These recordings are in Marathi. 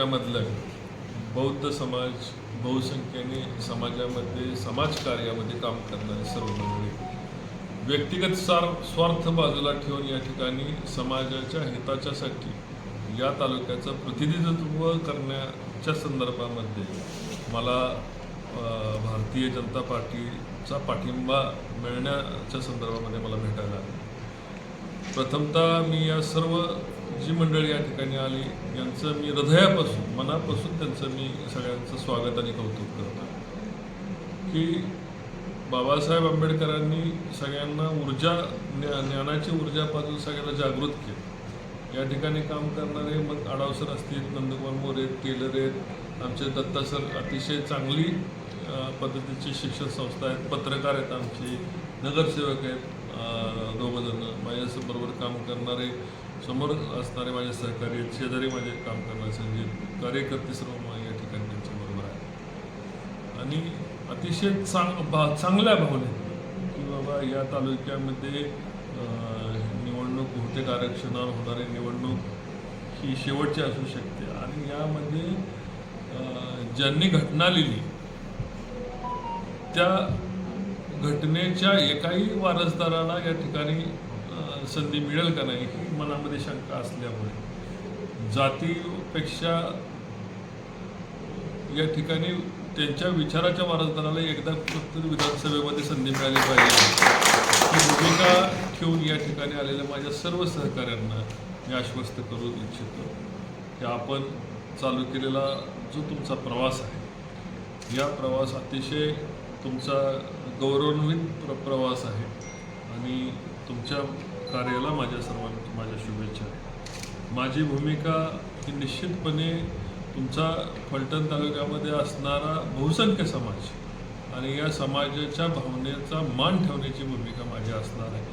तालुक्यामधलं बौद्ध समाज बहुसंख्येने समाजामध्ये समाजकार्यामध्ये काम करणारे सर्व मंडळी व्यक्तिगत सार स्वार्थ बाजूला ठेवून या ठिकाणी समाजाच्या हिताच्यासाठी या तालुक्याचं प्रतिनिधित्व करण्याच्या संदर्भामध्ये मला भारतीय जनता पार्टीचा पाठिंबा मिळण्याच्या संदर्भामध्ये मला भेटायला आलं. प्रथमतः मी या सर्व जी मंडळी या ठिकाणी आली यांचं मी हृदयापासून मनापासून त्यांचं मी सगळ्यांचं स्वागत आणि कौतुक करतो की बाबासाहेब आंबेडकरांनी सगळ्यांना ऊर्जा ज्ञा ज्ञानाची ऊर्जापासून सगळ्यांना जागृत केलं. या ठिकाणी काम करणारे मग आडावसर असतील नंदकुमार मोरे आहेत टेलर आहेत आमचे दत्ता सर अतिशय चांगली पद्धतीची शिक्षण संस्था आहेत पत्रकार आहेत आमची नगरसेवक आहेत. अ, दोघं जण माझ्याबरोबर काम करणारे समोर असणारे माझे सहकारी शेजारी माझे काम करणारे संगीत कार्यकर्ते सर्व या ठिकाणी त्यांच्याबरोबर आहे आणि अतिशय चांग भा चांगल्या भावने की बाबा या तालुक्यामध्ये निवडणूक बहुतेक आरक्षणावर होणारी निवडणूक ही शेवटची असू शकते. आणि यामध्ये ज्यांनी घटना लिहिली त्या घटनेच्या एकाही वारसदाराला या ठिकाणी संधी मिळेल का नाही ही मनामध्ये शंका असल्यामुळे. जातीपेक्षा या ठिकाणी त्यांच्या विचाराच्या वारसदाराला एकदा फक्त विधानसभेमध्ये संधी मिळाली पाहिजे. ही भूमिका ठेवून या ठिकाणी आलेल्या माझ्या सर्व सहकाऱ्यांना मी आश्वस्त करू इच्छितो की आपण चालू केलेला जो तुमचा प्रवास आहे या प्रवास अतिशय तुमचा गौरवान्वित प्र प्रवास आहे. आणि तुमच्या कार्याला माझ्या सर्वांना माझ्या शुभेच्छा. माझी भूमिका ही निश्चितपणे तुमचा फलटण तालुक्यामध्ये असणारा बहुसंख्य समाज आणि या समाजाच्या भावनेचा मान ठेवण्याची भूमिका माझी असणार आहे.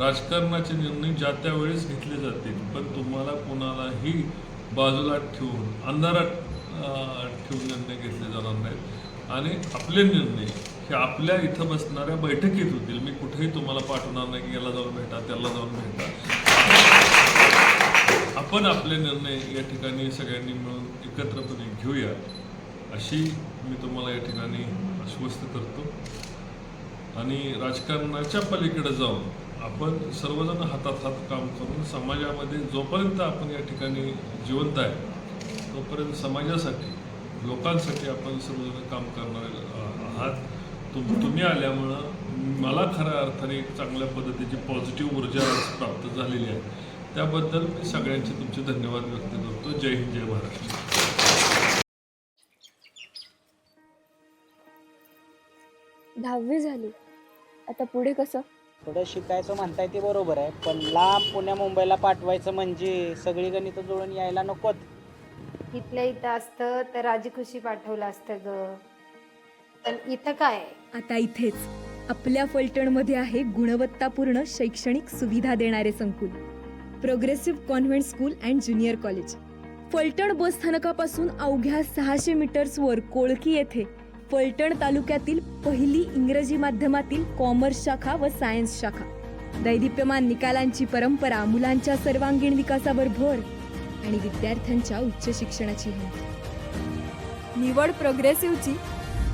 राजकारणाचे निर्णय ज्या त्या वेळेस घेतले जातील पण तुम्हाला कोणालाही बाजूला ठेवून अंधारात ठेवून निर्णय घेतले जाणार नाहीत. आणि आपले निर्णय हे आपल्या इथं बसणाऱ्या बैठकीत होतील. मी कुठेही तुम्हाला पाठवणार नाही की याला जाऊन भेटा त्याला जाऊन भेटा. आपण आपले निर्णय या ठिकाणी सगळ्यांनी मिळून एकत्रपणे घेऊया अशी मी तुम्हाला या ठिकाणी आश्वस्त करतो. आणि राजकारणाच्या पलीकडे जाऊन आपण सर्वजण हातात हात काम करून समाजामध्ये जोपर्यंत आपण या ठिकाणी जिवंत आहे तोपर्यंत समाजासाठी लोकांसाठी आपण सर्वजण काम करणारे आहात. तुम तुम्ही आल्यामुळं मला खऱ्या अर्थाने एक चांगल्या पद्धतीची पॉझिटिव्ह ऊर्जा प्राप्त झालेली आहे. त्याबद्दल मी सगळ्यांचे तुमचे धन्यवाद व्यक्त करतो. जय हिंद जय महाराष्ट्र दहावी झाली. आता पुढे कसं? थोडं शिकायचं म्हणताय ते बरोबर आहे पण लांब पुण्या मुंबईला पाठवायचं म्हणजे सगळी गणित जुळून यायला नकोत. इथल्या इथं असतं तर राजी खुशी पाठवलं असतं ग. तर इथं काय? आहे? आता इथेच. आपल्या फलटणमध्ये आहे गुणवत्तापूर्ण शैक्षणिक सुविधा देणारे संकुल. Progressive convent school and junior college Phaltan bus स्थानकापासून अवघ्या सहाशे मीटर्सवर कोळकी येथे फलटण तालुक्यातील पहिली इंग्रजी माध्यमातील कॉमर्स शाखा व सायन्स शाखा. दैदिप्यमान निकालांची परंपरा मुलांच्या सर्वांगीण विकासावर भर आणि विद्यार्थ्यांच्या उच्च शिक्षणाची हमी निवड प्रोग्रेसिव्हची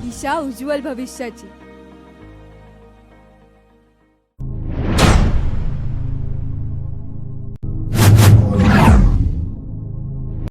दिशा उज्ज्वल भविष्याची.